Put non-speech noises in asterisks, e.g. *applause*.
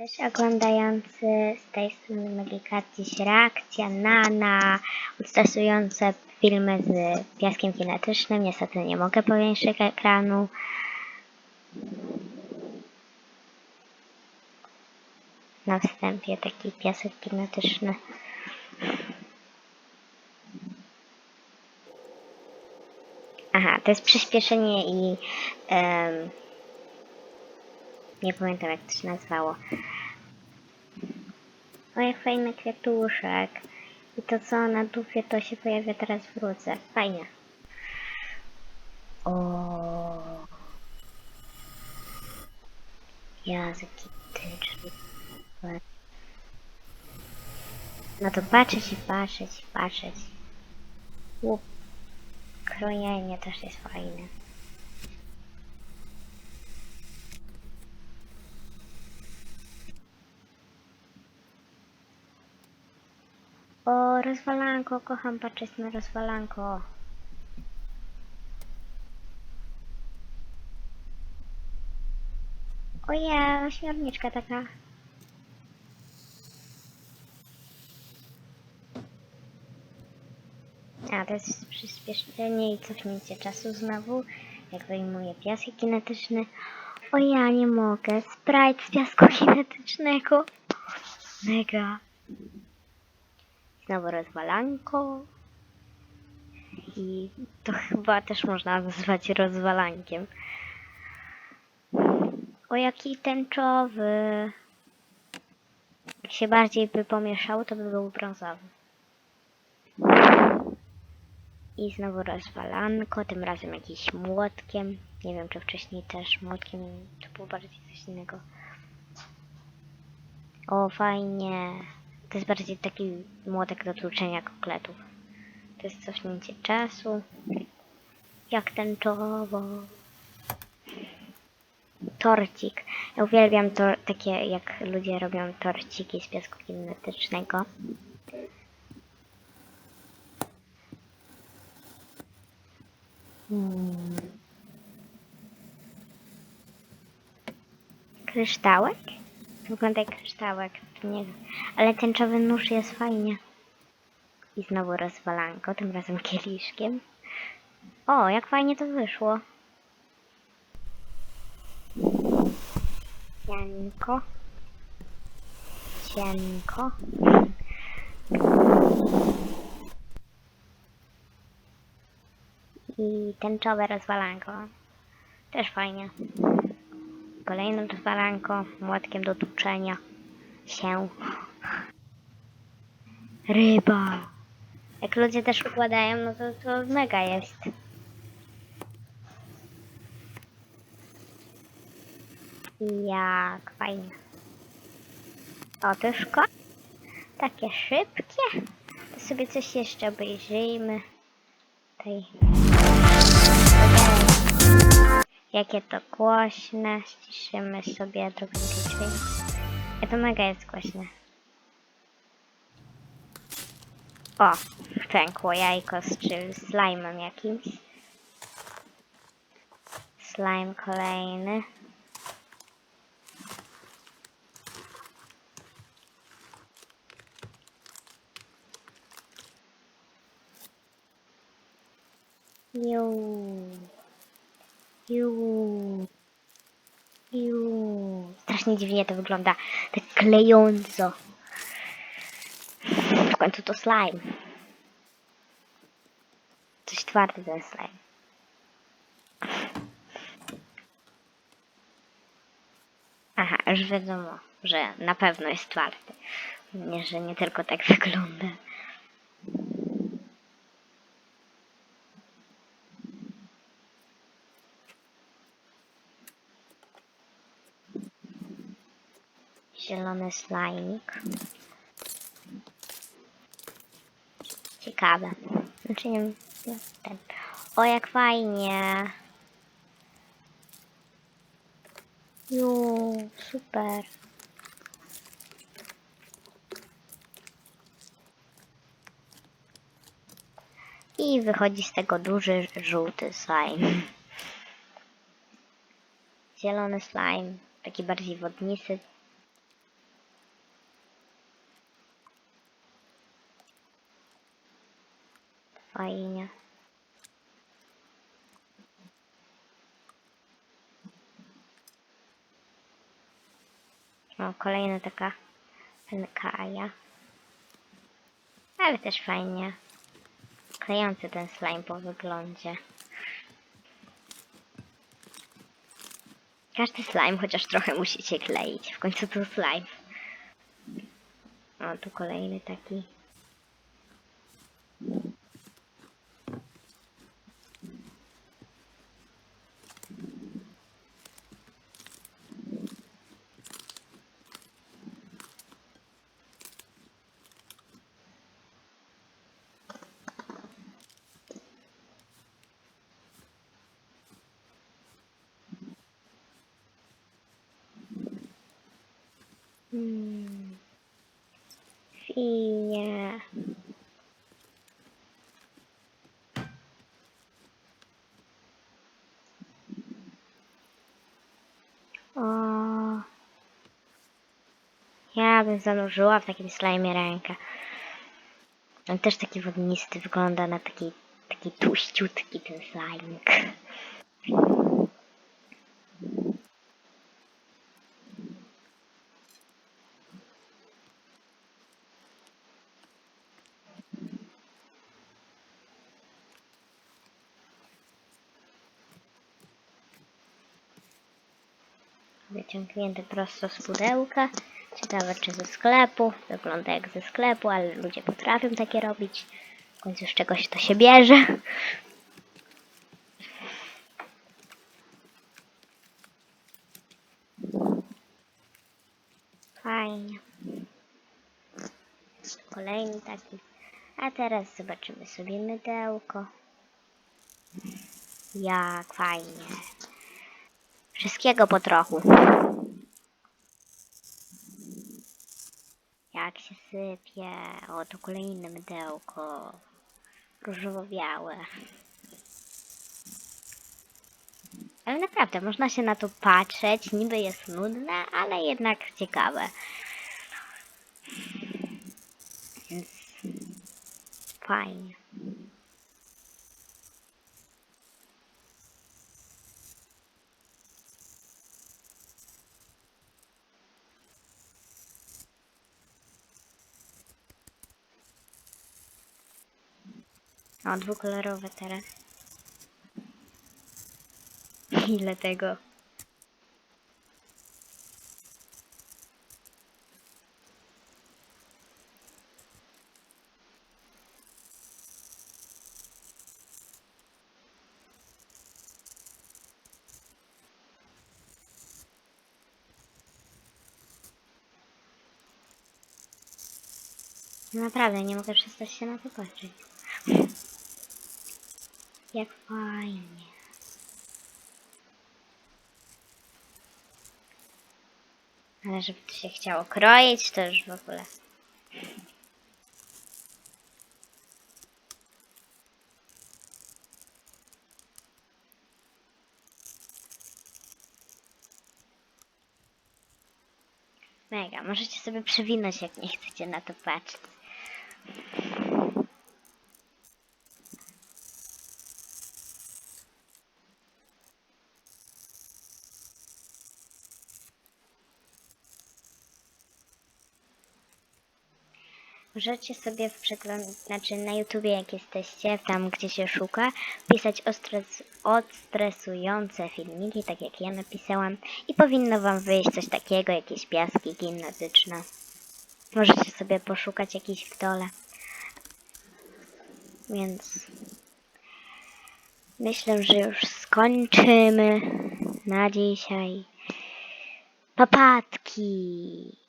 Cześć oglądający, z tej strony Magika. Dziś reakcja na, na stresujące filmy z piaskiem kinetycznym. Niestety nie mogę powiększyć ekranu. Na wstępie taki piasek kinetyczny. Aha, to jest przyspieszenie i em, nie pamiętam jak to się nazywało. O jak fajny kwiatuszek. I to co na dupie to się pojawia teraz w ruce. Fajnie. O. Jezu, kityczny. No to patrzeć i patrzeć i patrzeć. Łup. Krojenie też jest fajne. Rozwalanko, kocham patrzeć na rozwalanko. O ja, ośmiorniczka taka. A, to jest przyspieszenie i cofnięcie czasu znowu, jak wyjmuję piasek kinetyczny. O ja, nie mogę. Sprite z piasku kinetycznego. Mega. Znowu rozwalanko. I to *laughs* chyba też można nazwać rozwalankiem. O jaki tęczowy. Jak się bardziej by pomieszało, to by był brązowy. I znowu rozwalanko, tym razem jakimś młotkiem. Nie wiem, czy wcześniej też młotkiem, to było bardziej coś innego. O, fajnie. To jest bardziej taki młotek do tłuczenia kokletów. To jest cofnięcie czasu. Jak tęczowo. Torcik. Ja uwielbiam to, takie, jak ludzie robią torciki z piasku kinetycznego. Hmm. Kryształek? Wygląda jak kryształek. Nie. Ale tęczowy nóż jest fajnie. I znowu rozwalanko, tym razem kieliszkiem. O, jak fajnie to wyszło. Cienko. Cienko. I tęczowe rozwalanko. Też fajnie. Kolejne rozwalanko, młotkiem do tuczenia się. Ryba. Jak ludzie też układają, no to to mega jest. Jak fajnie. O, to już ko- Takie szybkie. To sobie coś jeszcze obejrzyjmy. Jakie to głośne. Ściszymy sobie drugą dźwięk. Ja to mega jest głośne. O, pękło jajko z czym slime'em jakimś. Slime kolejny. Juuu. Juuu. Juuu. Strasznie dziwnie to wygląda. Tak klejąco. W końcu to slime. Coś twardy ten slime. Aha, już wiadomo, że na pewno jest twardy. Nie, że nie tylko tak wygląda. Zielony slajmik. Ciekawe. Znaczy nie ten. O, jak fajnie. Ju, super. I wychodzi z tego duży, żółty slime. Zielony slime, taki bardziej wodnisty. Fajnie. O, kolejna taka Kaja. Ale też fajnie. Klejący ten slime po wyglądzie. Każdy slime chociaż trochę musi się kleić. W końcu to slime. O, tu kolejny taki. Hmm. O. Ja bym zanurzyła w takim slajmie rękę. On też taki wodnisty wygląda na taki, taki tuściutki ten slajmik. Wyciągnięty prosto z pudełka. Ciekawe czy ze sklepu. Wygląda jak ze sklepu, ale ludzie potrafią takie robić. W końcu z czegoś to się bierze. Fajnie. Kolejny taki. A teraz zobaczymy sobie mydełko. Jak fajnie. Wszystkiego po trochu. Jak się sypie. O, to kolejne mydełko. Różowo-białe. Ale naprawdę, można się na to patrzeć. Niby jest nudne, ale jednak ciekawe. Więc fajnie. O, dwukolorowe teraz. *laughs* Ile tego? Naprawdę, nie mogę przestać się na to patrzeć. Jak fajnie. Ale żeby to się chciało kroić, to już w ogóle. Mega, możecie sobie przewinąć, jak nie chcecie na to patrzeć. Możecie sobie w przegląd, znaczy na YouTubie jak jesteście, tam gdzie się szuka, pisać ostres, odstresujące filmiki, tak jak ja napisałam i powinno wam wyjść coś takiego, jakieś piaski gimnastyczne. Możecie sobie poszukać jakiś w dole. Więc myślę, że już skończymy na dzisiaj. Papatki!